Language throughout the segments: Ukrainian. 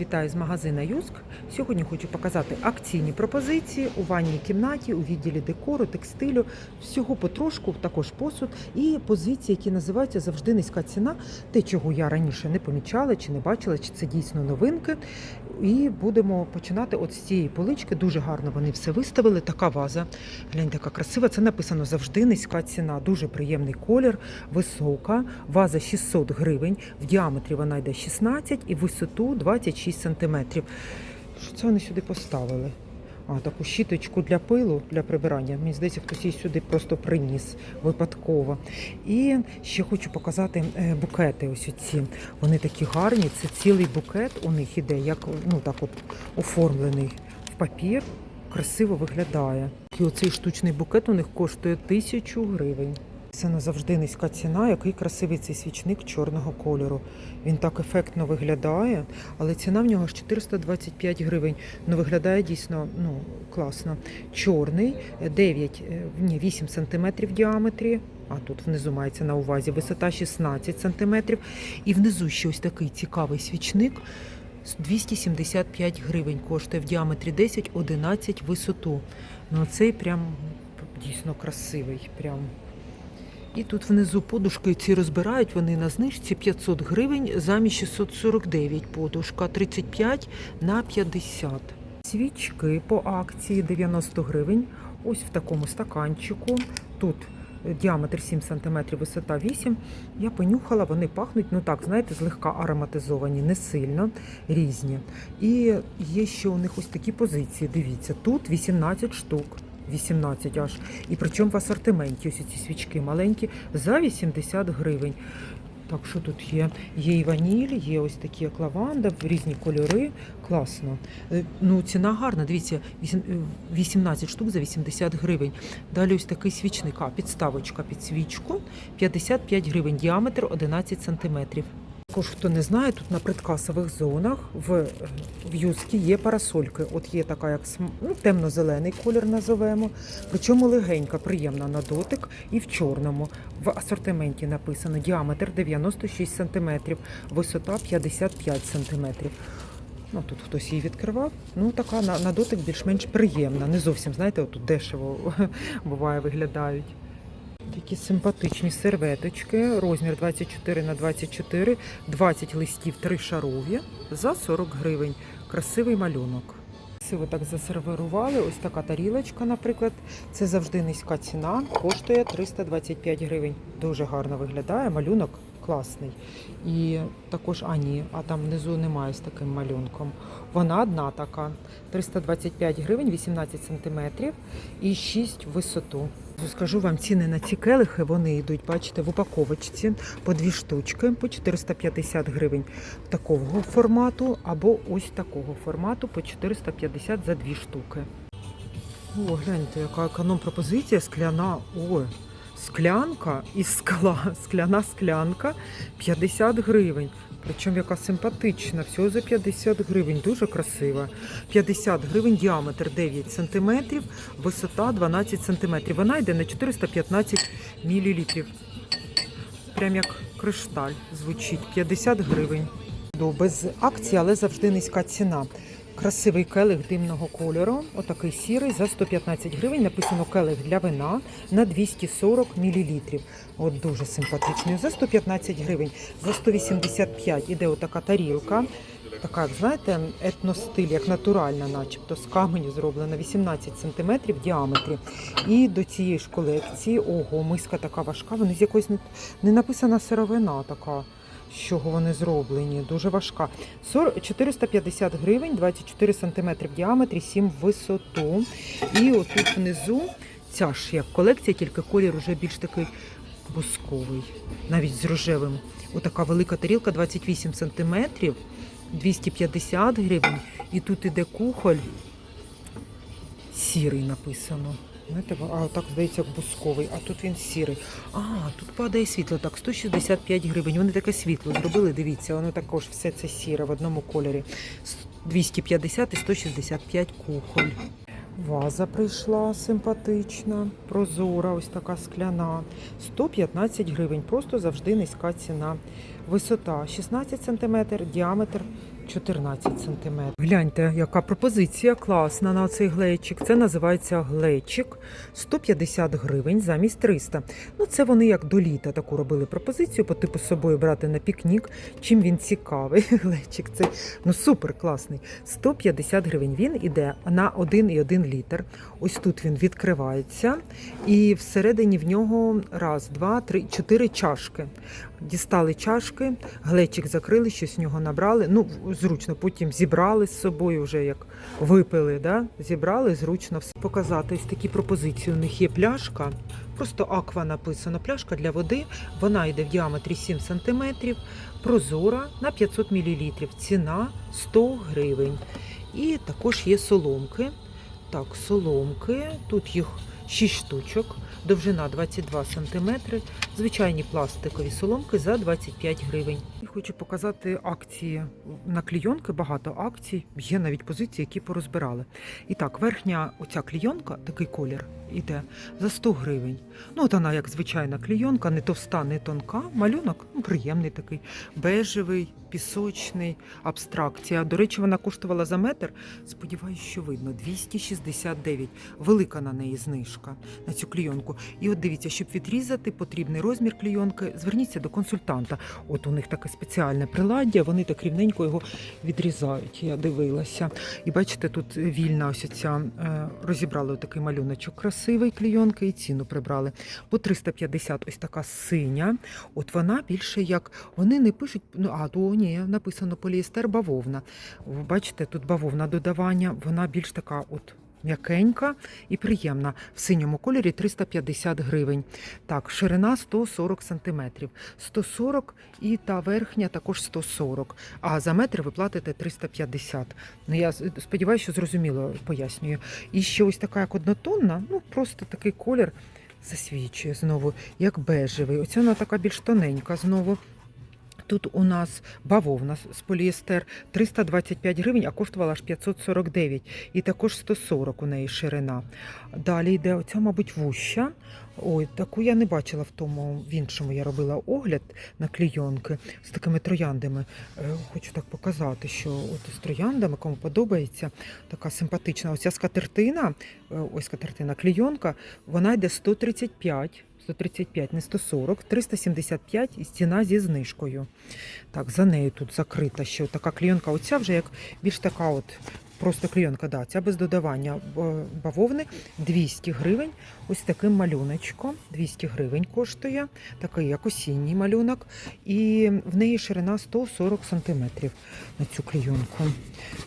Вітаю з магазина Юск. Сьогодні хочу показати акційні пропозиції у ванній кімнаті, у відділі декору, текстилю, всього потрошку, також посуд і позиції, які називаються завжди низька ціна. Те, чого я раніше не помічала чи не бачила, чи це дійсно новинки. І будемо починати от з цієї полички. Дуже гарно вони все виставили. Така ваза. Глянь, така красива. Це написано завжди низька ціна. Дуже приємний колір, висока. Ваза 600 гривень. В діаметрі вона йде 16 і в висоту 26 сантиметрів. Що це вони сюди поставили? А, таку щіточку для пилу, для прибирання. Мені здається, хтось її сюди просто приніс випадково. І ще хочу показати е, букети. Ось ці. Вони такі гарні. Це цілий букет у них іде, як ну так от оформлений в папір. Красиво виглядає. І оцей штучний букет у них коштує тисячу гривень. Це назавжди низька ціна, який красивий цей свічник чорного кольору. Він так ефектно виглядає, але ціна в нього аж 425 гривень. Ну виглядає дійсно ну, класно. Чорний, 9, е, ні, 8 сантиметрів в діаметрі. А тут внизу мається на увазі висота 16 сантиметрів. І внизу ще ось такий цікавий свічник. 275 гривень коштує в діаметрі 10-11 висоту. Ну цей прям дійсно красивий. Прям. І тут внизу подушки ці розбирають, вони на знижці 500 гривень замість 649 подушка, 35 на 50. Свічки по акції 90 гривень. Ось в такому стаканчику. Тут діаметр 7 см, висота 8 Я понюхала, вони пахнуть, ну так, знаєте, злегка ароматизовані, не сильно, різні. І є ще у них ось такі позиції. Дивіться, тут 18 штук. 18 аж. І причому в асортименті ось ці свічки маленькі за 80 гривень. Так що тут є? Є і ваніль, є ось такі як лаванда, різні кольори. Класно. Е, Ну, ціна гарна. Дивіться, е, 18 штук за 80 гривень. Далі ось такий свічник. А, підставочка під свічку 55 гривень, діаметр 11 сантиметрів. Також, хто не знає, тут на предкасових зонах в, е, в юскі є парасольки. От є така, як ну, темно-зелений колір назовемо, причому легенька, приємна на дотик і в чорному. В асортименті написано діаметр 96 см, висота 55 см. Ну, тут хтось її відкривав. Ну, така на, на дотик більш-менш приємна. Не зовсім, знаєте, отут дешево буває виглядають. Такі симпатичні серветочки, розмір 24 на 24, 20 листів тришарові за 40 гривень. Красивий малюнок. Красиво так засерверували. Ось така тарілочка, наприклад. Це завжди низька ціна, коштує 325 гривень. Дуже гарно виглядає, малюнок класний. І також, а ні, а там внизу немає з таким малюнком. Вона одна така. 325 гривень, 18 сантиметрів і 6 в висоту. Скажу вам ціни на ці келихи, вони йдуть, бачите, в упаковочці по дві штучки, по 450 гривень такого формату, або ось такого формату по 450 за дві штуки. О, гляньте, яка економ пропозиція скляна. Ой, склянка із скла, скляна склянка 50 гривень. Причому яка симпатична, всього за 50 гривень, дуже красива. 50 гривень, діаметр 9 см, висота 12 см. Вона йде на 415 мл. Прям як кришталь звучить. 50 гривень. Без акції, але завжди низька ціна. Красивий келих димного кольору, отакий сірий, за 115 гривень. Написано келих для вина на 240 мл. От дуже симпатичний. За 115 гривень, за 185 іде отака тарілка. Така, знаєте, етностиль, як натуральна, начебто, з каменю зроблена, 18 см в діаметрі. І до цієї ж колекції, ого, миска така важка, вони з якоїсь не написана сировина така. З чого вони зроблені, дуже важка. 450 гривень, 24 см в діаметрі, 7 в висоту. І отут внизу ця ж як колекція, тільки колір вже більш такий бусковий, навіть з рожевим. Отака велика тарілка, 28 см, 250 гривень. І тут іде кухоль сірий написано. Знаєте, а так здається, як бусковий, а тут він сірий. А, тут падає світло. Так, 165 гривень. Вони таке світло зробили. Дивіться, воно також все це сіре в одному кольорі. 250 і 165 кухоль. Ваза прийшла симпатична, прозора, ось така скляна. 115 гривень. Просто завжди низька ціна. Висота 16 см, діаметр 14 см. Гляньте, яка пропозиція класна на цей глечик. Це називається глечик 150 гривень замість 300. Ну, це вони як до літа таку робили пропозицію, по типу з собою брати на пікнік. Чим він цікавий. Глечик це ну супер класний. 150 гривень. Він іде на 1,1 літр. Ось тут він відкривається, і всередині в нього раз, два, три, чотири чашки. Дістали чашки, глечик закрили, щось з нього набрали. Ну, зручно, потім зібрали з собою вже як випили, да? зібрали, зручно все. Показати ось такі пропозиції. У них є пляшка, просто аква написано. Пляшка для води. Вона йде в діаметрі 7 см, прозора на 500 мл. Ціна 100 гривень. І також є соломки. Так, соломки. Тут їх 6 штучок, довжина 22 см, звичайні пластикові соломки за 25 гривень. Хочу показати акції на клійонки, багато акцій, є навіть позиції, які порозбирали. І так, верхня оця клійонка, такий колір, іде за 100 гривень. Ну, от вона як звичайна клійонка, не товста, не тонка. Малюнок ну, приємний такий, бежевий, пісочний, абстракція. До речі, вона коштувала за метр. Сподіваюсь, що видно 269. Велика на неї знижка на цю клійонку. І от дивіться, щоб відрізати потрібний розмір клійонки, зверніться до консультанта. От у них таке спеціальне приладдя, вони так рівненько його відрізають. Я дивилася. І бачите, тут вільна ось ця е, розібрали такий малюночок красивий клійонки і ціну прибрали. По 350 ось така синя. От вона більше як вони не пишуть. Ну а то ні, написано поліестер бавовна. Бачите, тут бавовна додавання, вона більш така от. М'якенька і приємна. В синьому кольорі 350 гривень. Так, ширина 140 сантиметрів. 140 і та верхня також 140. А за метр ви платите 350. Ну я сподіваюся, що зрозуміло пояснюю. І ще ось така як однотонна, ну просто такий колір засвічує знову, як бежевий. Оця вона така більш тоненька знову. Тут у нас бавовна з- поліестер 325 гривень, а коштувала аж 549. І також 140 у неї ширина. Далі йде оця, мабуть, вуща. Ой, таку я не бачила в тому, в іншому я робила огляд на клійонки з такими трояндами. Е, Хочу так показати, що от з трояндами, кому подобається, така симпатична. Оця скатертина, е, ось скатертина клійонка, вона йде 135. 135, не 140, 375 і ціна зі знижкою. Так, за нею тут закрита ще така клійонка. Оця вже як більш така от просто клійонка, да, ця без додавання бавовни 200 гривень. Ось таким малюночком. 200 гривень коштує, такий як осінній малюнок. І в неї ширина 140 сантиметрів на цю клійонку.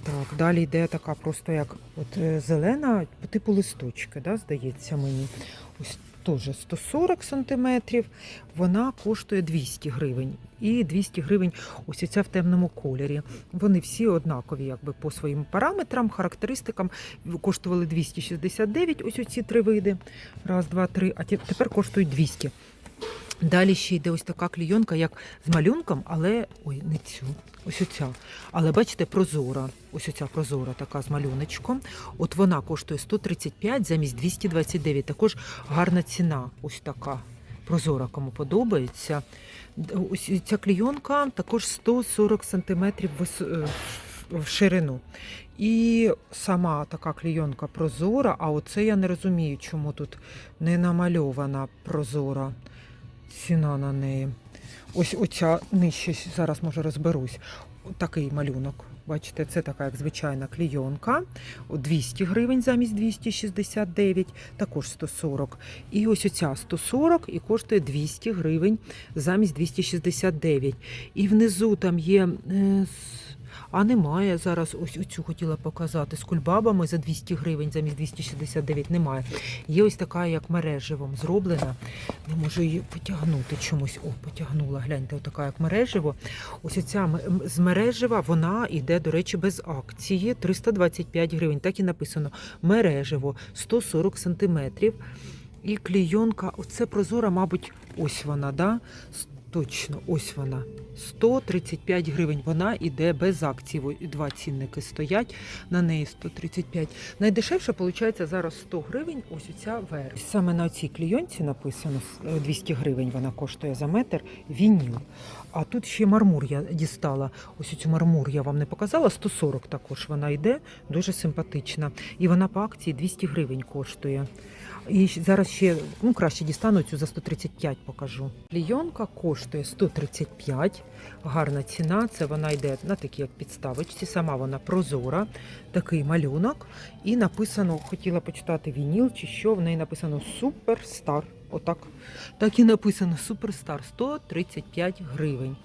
Так, далі йде така просто як от е, зелена, по типу листочки, да, здається мені. Ось теж 140 сантиметрів. Вона коштує 200 гривень. І 200 гривень ось ця в темному кольорі. Вони всі однакові, якби по своїм параметрам, характеристикам. Коштували 269, ось оці три види. Раз, два, три. А тепер коштують 200. Далі ще йде ось така клійонка, як з малюнком, але ой, не цю. Ось оця. Але бачите, прозора. Ось оця прозора така з малюночком. От вона коштує 135 замість 229. Також гарна ціна. Ось така. Прозора, кому подобається. Ось ця клійонка також 140 сантиметрів вис- е, в ширину. І сама така клійонка прозора, а оце я не розумію, чому тут не намальована прозора ціна на неї. Ось оця нижче зараз може розберусь. Такий малюнок. Бачите, це така як звичайна клійонка. 200 гривень замість 269, також 140. І ось оця 140 і коштує 200 гривень замість 269. І внизу там є. А немає зараз. Ось оцю хотіла показати з кульбабами за 200 гривень замість 269 немає. Є ось така, як мереживом зроблена. Не можу її потягнути чомусь. О, потягнула. Гляньте, отака як мереживо. Ось м- з мережева, вона йде, до речі, без акції 325 гривень. Так і написано мереживо 140 сантиметрів. І клійонка, оце прозора, мабуть, ось вона, да? Точно, ось вона. 135 гривень. Вона іде без акцій. Во- Два цінники стоять. На неї 135. Найдешевше, виходить, зараз 100 гривень. Ось оця верх. Саме на цій клійонці написано е, 200 гривень. Вона коштує за метр. Вініл. А тут ще мармур я дістала. Ось цю мармур я вам не показала. 140 також вона йде. Дуже симпатична. І вона по акції 200 гривень коштує. І зараз ще ну, краще дістану цю за 135 покажу. Клійонка коштує 135. Гарна ціна. Це вона йде на такій як підставочці. Сама вона прозора, такий малюнок. І написано, хотіла почитати вініл, чи що в неї написано Суперстар. Отак. Так і написано Суперстар 135 гривень.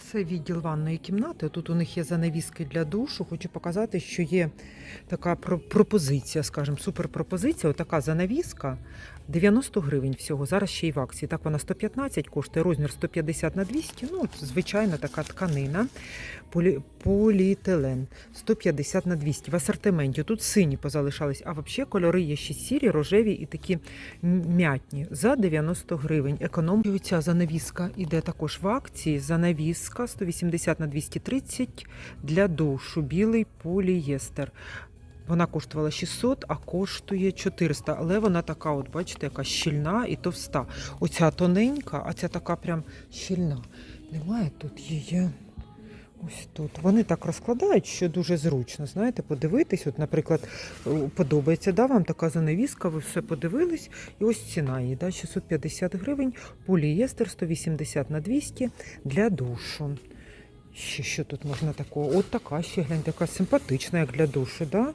Це відділ ванної кімнати. Тут у них є занавіски для душу. Хочу показати, що є така пропозиція, скажімо, суперпропозиція. Отака занавіска 90 гривень всього. Зараз ще й в акції. Так вона 115 коштує, розмір 150 на 200. Ну, звичайна така тканина. Полі, поліетилен 150 на 200. В асортименті тут сині позалишались, а взагалі кольори є ще сірі, рожеві і такі м'ятні за 90 гривень. Економ. І Ця занавіска іде також в акції. Занавіска 180 на 230 для душу. Білий полієстер. Вона коштувала 600, а коштує 400. Але вона така, от бачите, яка щільна і товста. Оця тоненька, а ця така прям щільна. Немає тут її. Ось тут. Вони так розкладають, що дуже зручно. Знаєте, подивитись. От, наприклад, подобається да, вам така занавіска, ви все подивились, і ось ціна її, да, 650 гривень, полієстер 180 на 200 для душу. Ще що тут можна такого? От така ще глянь, така симпатична, як для душу, да?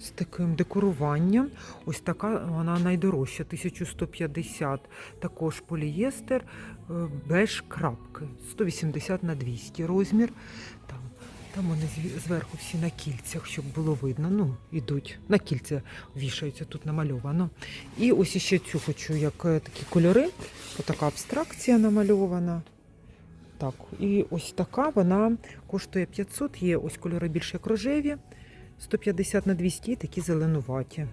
З таким декоруванням. Ось така вона найдорожча, 1150. Також полієстер, беж крапки, 180 на 200 розмір. Там, там вони зверху всі на кільцях, щоб було видно. Ну, ідуть. На кільця вішаються, тут намальовано. І ось іще цю хочу, як е, такі кольори. Отака абстракція намальована. Так, і ось така вона коштує 500. Є ось кольори більш як рожеві, 150 на 200 і такі зеленуваті.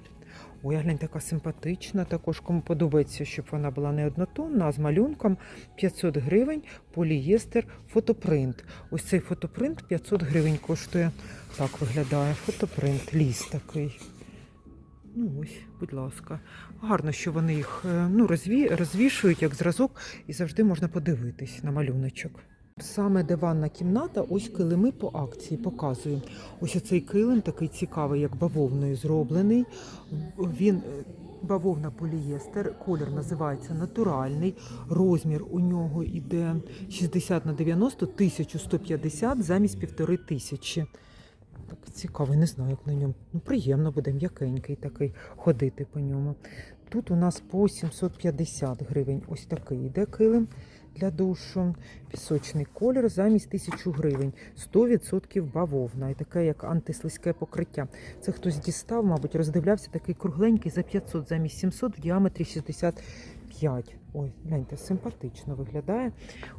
Ой, глянь, така симпатична. Також кому подобається, щоб вона була не однотонна, а з малюнком 500 гривень, полієстер, фотопринт. Ось цей фотопринт 500 гривень коштує. Так виглядає фотопринт, ліс такий. Ну ось, будь ласка. Гарно, що вони їх е, ну, розві... розвішують як зразок, і завжди можна подивитись на малюночок. Саме диванна кімната, ось килими по акції показую. Ось оцей килим такий цікавий, як бавовною зроблений. Він е, бавовна полієстер, колір називається натуральний. Розмір у нього іде 60 на 90, 1150 замість півтори тисячі. Так цікавий, не знаю, як на ньому. Ну, приємно буде, м'якенький такий ходити по ньому. Тут у нас по 750 гривень. Ось такий йде килим для душу. Пісочний колір замість 1000 гривень. 100% бавовна. І таке як антислизьке покриття. Це хтось дістав, мабуть, роздивлявся такий кругленький за 500 замість 700 в діаметрі 65. Ой, гляньте, симпатично виглядає.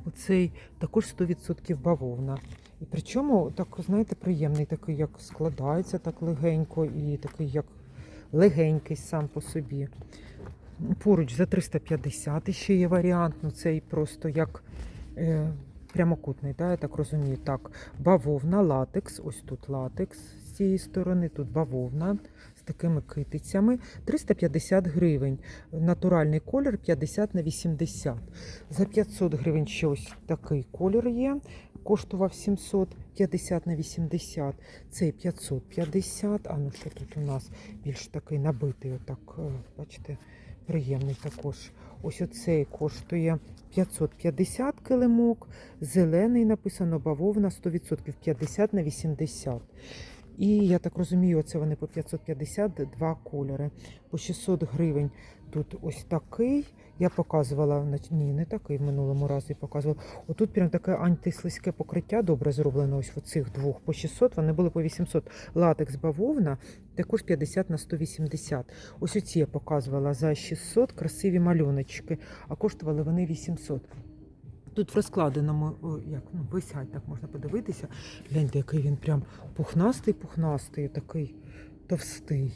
Оцей також 100% бавовна. І причому так, знаєте, приємний, такий, як складається так легенько, і такий, як легенький сам по собі. Поруч за 350 ще є варіант, ну цей просто як е, прямокутний, да, я так розумію. Так, бавовна, латекс, ось тут латекс з цієї сторони, тут бавовна з такими китицями. 350 гривень. Натуральний колір 50 на 80. За 500 гривень ще ось такий колір є. Коштував 750 на 80. Цей 550. А ну що тут у нас більш такий набитий, отак, е, бачите, приємний також. Ось оцей коштує 550 килимок. Зелений написано бавовна 100% 50 на 80. І я так розумію, оце вони по 550 два кольори. По 600 гривень тут ось такий. Я показувала, ні, не такий в минулому разі показувала. Отут прям таке антислизьке покриття добре зроблено. Ось в цих двох по 600, вони були по 800. Латекс бавовна, також 50 на 180. Ось оці я показувала за 600 красиві малюночки, а коштували вони 800. Тут в розкладеному, як ну, висять, так можна подивитися. Гляньте, який він прям пухнастий, пухнастий, такий товстий.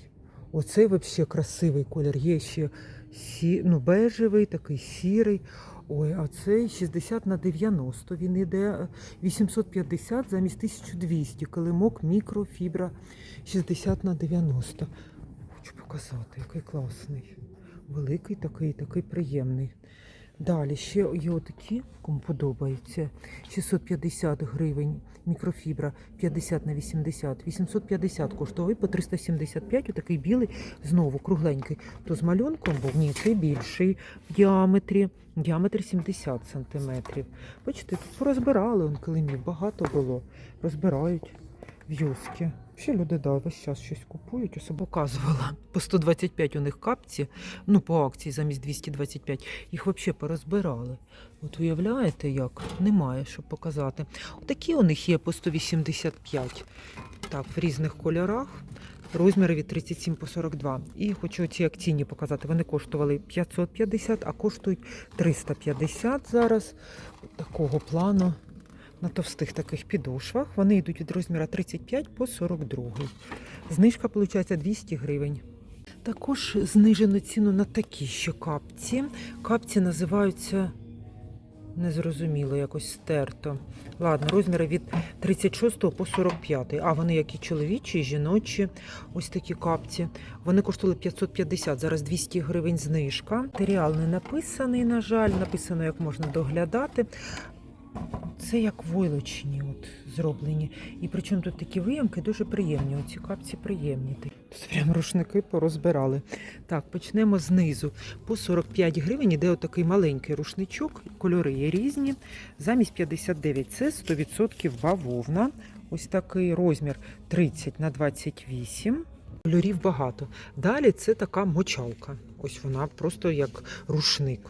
Оцей взагалі красивий колір. Є ще сі, ну, бежевий, такий сірий. Ой, а цей 60 на 90. Він іде е, 850 замість 1200. Килимок мікрофібра 60 на 90. Хочу показати, який класний. Великий такий, такий приємний. Далі ще є отакі, кому подобається. 650 гривень мікрофібра 50 на 80. 850 коштує по 375. Отакий білий, знову кругленький. То з малюнком був ні, цей більший в діаметрі. Діаметр 70 сантиметрів. Бачите, тут порозбирали он килимів, багато було. Розбирають в'юзки. Ще люди да, весь час щось купують, ось показувала. По 125 у них капці, ну по акції замість 225. Їх взагалі порозбирали. От уявляєте, як? Немає що показати. Такі у них є по 185. Так, в різних кольорах. Розміри від 37 по 42. І хочу ці акційні показати. Вони коштували 550, а коштують 350 зараз. Такого плану на товстих таких підошвах. Вони йдуть від розміра 35 по 42. Знижка виходить 200 гривень. Також знижено ціну на такі ще капці. Капці називаються незрозуміло, якось стерто. Ладно, розміри від 36 по 45. А вони як і чоловічі, і жіночі. Ось такі капці. Вони коштували 550, зараз 200 гривень знижка. Матеріал не написаний, на жаль, написано, як можна доглядати. Це як войлочні от зроблені. І причому тут такі виямки дуже приємні. Оці капці приємні. Тут прям рушники порозбирали. Так, почнемо знизу. По 45 гривень іде отакий маленький рушничок. Кольори є різні. Замість 59 це 100% бавовна. Ось такий розмір 30 на 28. Кольорів багато. Далі це така мочалка. Ось вона просто як рушник.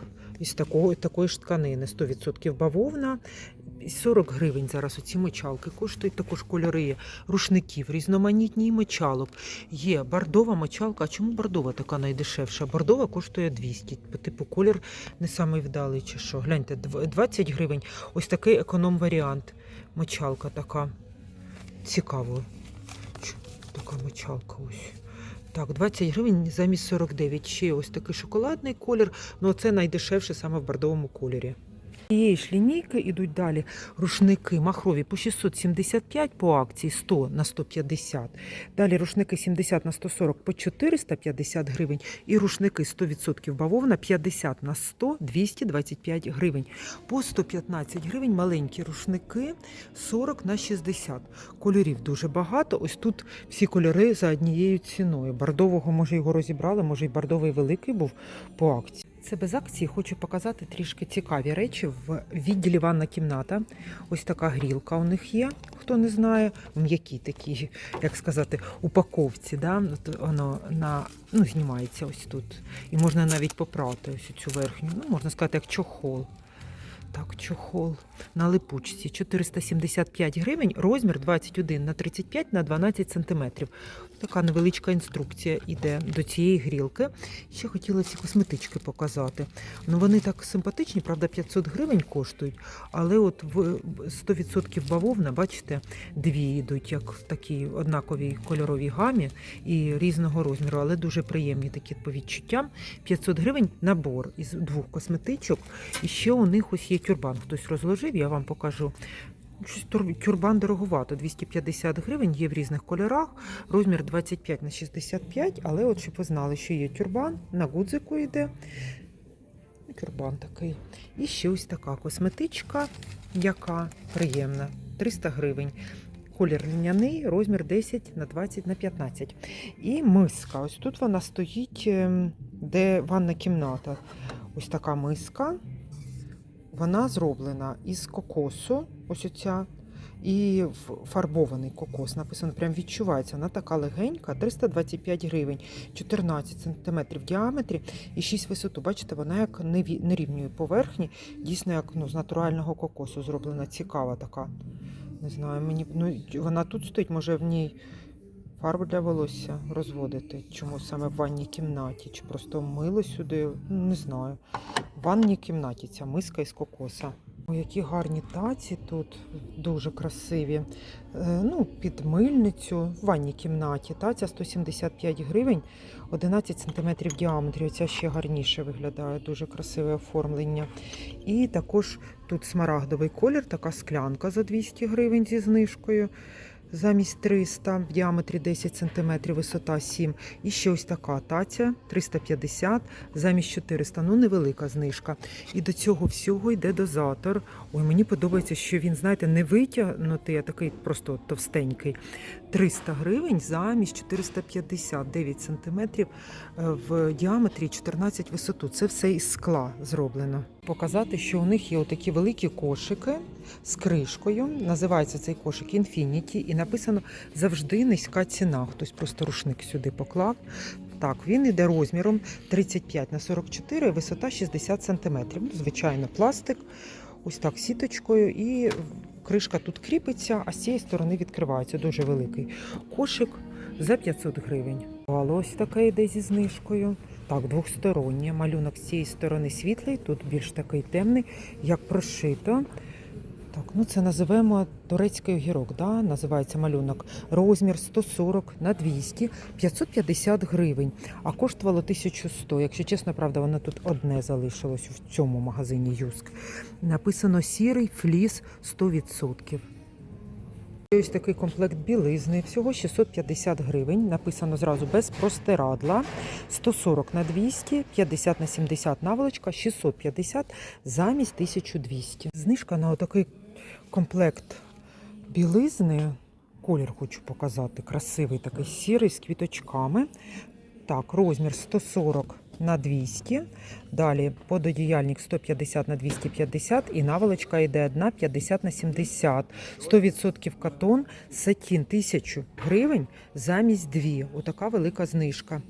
Із такого, такої ж тканини. 100% бавовна. 40 гривень зараз оці мочалки коштують також кольори рушників, різноманітні мочалок. Є бордова мочалка. А чому бордова така найдешевша? Бордова коштує 200. Типу колір не самий вдалий чи що. Гляньте, 20 гривень. Ось такий економ-варіант. Мочалка така. Цікаво. Така мочалка ось. Так, 20 гривень замість 49. Ще ось такий шоколадний колір. Ну це найдешевше саме в бордовому кольорі. Цієї ж лінійки йдуть далі рушники махрові по 675 по акції 100 на 150. Далі рушники 70 на 140 по 450 гривень. І рушники 100% бавовна 50 на 100 225 гривень. По 115 гривень маленькі рушники 40 на 60. Кольорів дуже багато. Ось тут всі кольори за однією ціною. Бордового, може, його розібрали, може, і бордовий великий був по акції. Це без акції хочу показати трішки цікаві речі в відділі ванна кімната. Ось така грілка у них є. Хто не знає, м'які такі, як сказати, упаковці. Да? Воно на ну, знімається ось тут. І можна навіть попрати ось цю верхню. Ну, можна сказати, як чохол. Так, чохол на липучці 475 гривень, розмір 21 на 35 на 12 сантиметрів. Така невеличка інструкція йде до цієї грілки. Ще хотіла ці косметички показати. Ну вони так симпатичні, правда, 500 гривень коштують, але от в 100% бавовна, бачите, дві йдуть як в такій однаковій кольоровій гамі і різного розміру, але дуже приємні такі по відчуттям. 500 гривень набор із двох косметичок. І ще у них ось є тюрбан. Хтось розложив, я вам покажу. Тюрбан дороговато, 250 гривень, є в різних кольорах, розмір 25 на 65, але от щоб ви знали, що є тюрбан, на гудзику йде. Тюрбан такий. І ще ось така косметичка, яка приємна, 300 гривень. Колір льняний, розмір 10 на 20 на 15. І миска. Ось тут вона стоїть, ем, де ванна кімната. Ось така миска. Вона зроблена із кокосу, ось оця, і фарбований кокос. Написано, прям відчувається. Вона така легенька, 325 гривень, 14 см в діаметрі і 6 висоту. Бачите, вона як нерівньої поверхні, дійсно як ну, з натурального кокосу зроблена. Цікава така. Не знаю, мені ну, вона тут стоїть, може в ній фарбу для волосся розводити. Чому саме в ванній кімнаті? Чи просто мило сюди? Не знаю. В ванній кімнаті ця миска із кокоса. Ой, які гарні таці тут, дуже красиві. Е, Ну, під мильницю в ванній кімнаті. Таця 175 гривень, 11 см в діаметрі. Оця ще гарніше виглядає, дуже красиве оформлення. І також тут смарагдовий колір, така склянка за 200 гривень зі знижкою. Замість 300 в діаметрі 10 см, висота 7. І ще ось така таця 350 замість 400. Ну, невелика знижка. І до цього всього йде дозатор. Ой, мені подобається, що він, знаєте, не витягнутий, а такий просто товстенький. 300 гривень замість 450, 9 сантиметрів е, в діаметрі 14 висоту. Це все із скла зроблено. Показати, що у них є отакі великі кошики з кришкою. Називається цей кошик Infinity і написано завжди низька ціна. Хтось просто рушник сюди поклав. Так, він йде розміром 35 на 44, висота 60 см. Звичайно, пластик. Ось так сіточкою, і кришка тут кріпиться, а з цієї сторони відкривається. Дуже великий кошик за 500 гривень. Ось таке йде зі знижкою. Так, двохстороннє. Малюнок з цієї сторони світлий, тут більш такий темний, як прошито. Так, ну це називаємо турецький огірок, да? називається малюнок. Розмір 140 на 200, 550 гривень, а коштувало 1100. Якщо чесно, правда, воно тут одне залишилось в цьому магазині Юск. Написано сірий фліс 100%. Ось такий комплект білизни, всього 650 гривень. Написано зразу без простирадла. 140 на 200, 50 на 70 наволочка, 650 замість 1200. Знижка на отакий комплект білизни. Колір хочу показати. Красивий такий сірий з квіточками. Так, розмір 140 на 200. Далі пододіяльник 150 на 250 і наволочка йде одна 50 на 70. 100% катон, сатін 1000 гривень замість 2. Отака велика знижка.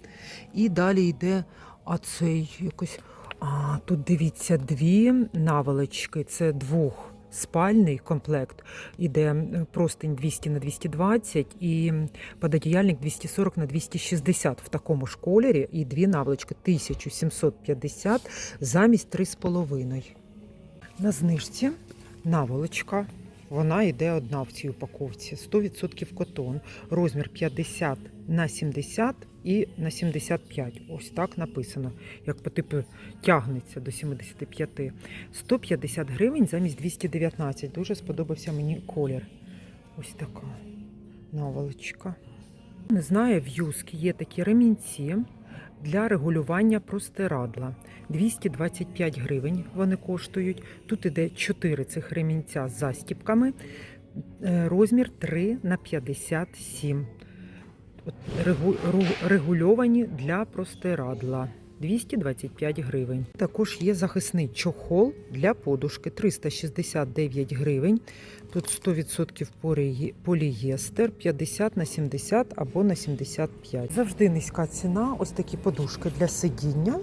І далі йде оцей якось. А, тут дивіться, дві наволочки. Це двох. Спальний комплект іде простень 200 на 220 і пододіяльник 240 на 260 в такому ж кольорі і дві наволочки 1750 замість 3,5. На знижці наволочка. Вона йде одна в цій упаковці. 100% котон. Розмір 50 на 70 і на 75. Ось так написано. Як по типу тягнеться до 75. 150 гривень замість 219. Дуже сподобався мені колір. Ось така наволочка. Не знаю, в Юск є такі ремінці для регулювання простирадла. 225 гривень вони коштують. Тут іде 4 цих ремінця з застіпками. Е, Розмір 3 на 57. Регульовані для простирадла. 225 гривень. Також є захисний чохол для подушки 369 гривень. Тут 100% полієстер 50 на 70 або на 75. Завжди низька ціна. Ось такі подушки для сидіння.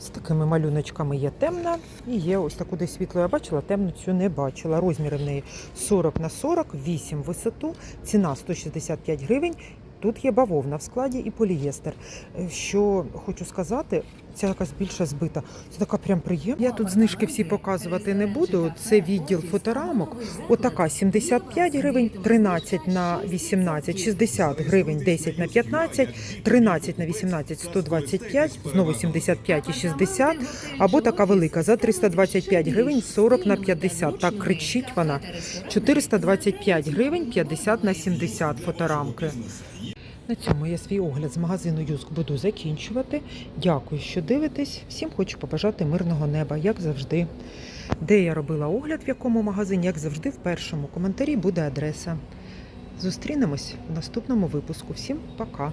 З такими малюночками є темна і є ось таку десь світло. Я бачила, темну цю не бачила. Розміри в неї 40 на 40, 8 висоту, ціна 165 гривень. Тут є бавовна в складі і полієстер. Е, Що хочу сказати, ця якась більше збита. Це така прям приємна. Я тут знижки всі показувати не буду. Це відділ фоторамок. Отака 75 гривень, 13 на 18, 60 гривень, 10 на 15, 13 на 18, 125, знову 75 і 60, або така велика за 325 гривень, 40 на 50. Так кричить вона. 425 гривень, 50 на 70 фоторамки. На цьому я свій огляд з магазину Юск буду закінчувати. Дякую, що дивитесь. Всім хочу побажати мирного неба, як завжди. Де я робила огляд, в якому магазині, як завжди, в першому коментарі буде адреса. Зустрінемось в наступному випуску. Всім пока!